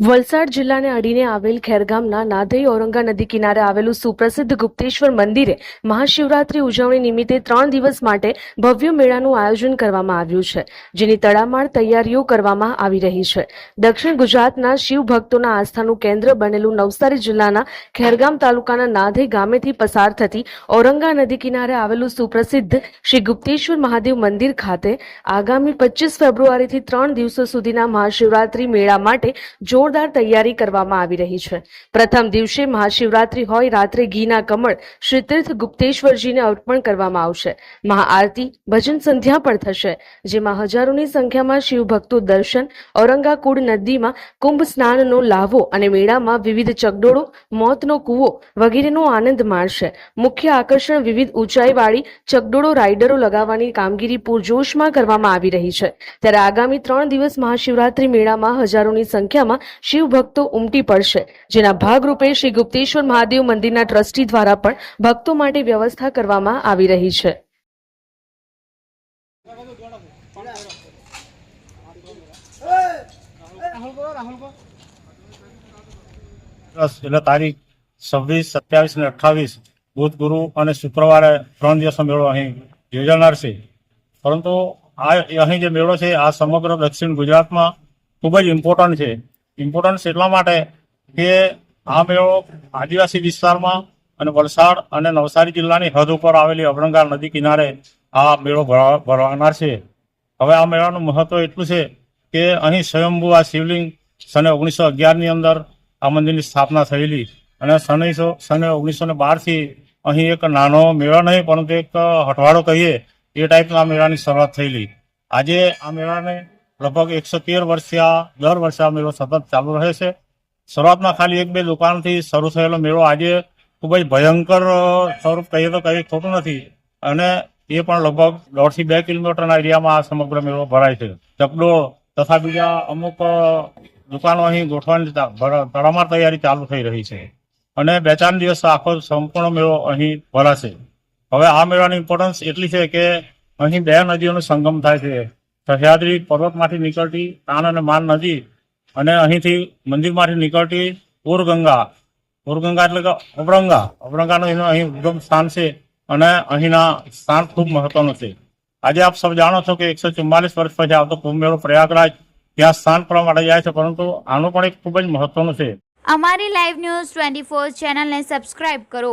વલસાડ જિલ્લાને અડીને આવેલ ખેરગામના નાધઈ ઔરંગા નદી કિનારે આવેલું સુપ્રસિદ્ધ ગુપ્તેશ્વર મંદિરે મહાશિવરાત્રી ઉજવણી નિમિત્તે ત્રણ દિવસ માટે ભવ્ય મેળાનું આયોજન કરવામાં આવ્યું છે, જેની તડામાર તૈયારીઓ કરવામાં આવી રહી છે. દક્ષિણ ગુજરાતના શિવ ભક્તોના આસ્થાનું કેન્દ્ર બનેલું નવસારી જિલ્લાના ખેરગામ તાલુકાના નાધઈ ગામેથી પસાર થતી ઔરંગા નદી કિનારે આવેલું સુપ્રસિદ્ધ શ્રી ગુપ્તેશ્વર મહાદેવ મંદિર ખાતે આગામી પચીસ ફેબ્રુઆરીથી ત્રણ દિવસો સુધીના મહાશિવરાત્રી મેળા માટે જોરદાર તૈયારી કરવામાં આવી રહી છે. પ્રથમ દિવસે મહાશિવરાત્રી હોય, રાત્રે ઘીના કમળ શ્રી ગુપ્તેશ્વરજીને અર્પણ કરવામાં આવશે. મહાઆરતી, ભજન સંધ્યા પણ થશે, જેમાં હજારોની સંખ્યામાં શિવભક્તો દર્શન ઔરંગાકુડ નદીમાં કુંભ સ્નાનનો લાભો અને મેળામાં વિવિધ ચગડોળો, મોતનો કૂવો વગેરેનો આનંદ માણશે. મુખ્ય આકર્ષણ વિવિધ ઊંચાઈવાળી ચકડોળો રાઇડરો લગાવવાની કામગીરી પૂરજોશમાં કરવામાં આવી રહી છે. ત્યારે આગામી ત્રણ દિવસ મહાશિવરાત્રી મેળામાં હજારોની સંખ્યામાં શિવભક્તો ઉમટી પડશે. જેના ભાગરૂપે શ્રી ગુપ્તેશ્વર મહાદેવ મંદિરના ટ્રસ્ટી દ્વારા પણ ભક્તો માટે વ્યવસ્થા કરવામાં આવી રહી છે. એટલે તારીખ છવ્વીસ, સત્યાવીસ અને અઠ્ઠાવીસ, બુધ, ગુરુ અને શુક્રવારે ત્રણ દિવસનો મેળો અહીં યોજાનાર છે. પરંતુ આ અહીં જે મેળો છે, આ સમગ્ર દક્ષિણ ગુજરાતમાં ખૂબ જ ઇમ્પોર્ટન્ટ છે. ઇમ્પોર્ટન્સ એટલા માટે કે આ મેળો આદિવાસી વિસ્તારમાં અને વલસાડ અને નવસારી જિલ્લાની હદ ઉપર આવેલી અવરંગા નદી કિનારે આ મેળો ભરા- ભરવાનાર છે. હવે આ મેળાનું મહત્વ એટલું છે કે અહીં સ્વયંભુ આ શિવલિંગ સને ઓગણીસો અગિયારની અંદર આ મંદિરની સ્થાપના થયેલી અને સનઈસો સને ઓગણીસો ને બારથી અહીં એક નાનો મેળો નહીં, પરંતુ એક હઠવાડો કહીએ એ ટાઈપના મેળાની શરૂઆત થયેલી. આજે આ મેળાને લગભગ એકસો તેર વર્ષથી આ દર વર્ષે આ મેળો સતત ચાલુ રહે છે. શરૂઆતમાં ખાલી એક બે દુકાનથી શરૂ થયેલો મેળો આજે ખૂબ જ ભયંકર સ્વરૂપ કહીએ તો કંઈ ખોટું નથી. અને એ પણ લગભગ દોઢથી બે કિલોમીટરના એરિયામાં આ સમગ્ર મેળો ભરાય છે. ચકડો તથા બીજા અમુક દુકાનો અહીં ગોઠવાની તડામાર તૈયારી ચાલુ થઈ રહી છે. અને બે ચાર દિવસ આખો સંપૂર્ણ મેળો અહીં ભરાશે. હવે આ મેળાની ઇમ્પોર્ટન્સ એટલી છે કે અહીં બે નદીઓનો સંગમ થાય છે. સહ્યાદ્રી પર્વતમાંથી નીકળતી તાન અને માન નદી અને અહીંથી મંદિરમાંથી નીકળતી ઉરગંગા. ઉરગંગા એટલે કે અબરંગા અબરંગાનું એનું અહીં ઉદ્ગમ સ્થાન છે અને અહીંના સ્થાન ખૂબ મહત્વનું છે. આજે આપ સૌ જાણો છો કે એકસો ચુમ્માલીસ વર્ષ પછી આવતો કુંભ મેળો પ્રયાગરાજ ત્યાં સ્થાન કરવા માટે જાય છે, પરંતુ આનું પણ એક ખૂબ જ મહત્વનું છે. અમારી લાઈવ ન્યૂઝ ટ્વેન્ટી ફોર ચેનલને સબસ્ક્રાઇબ કરો.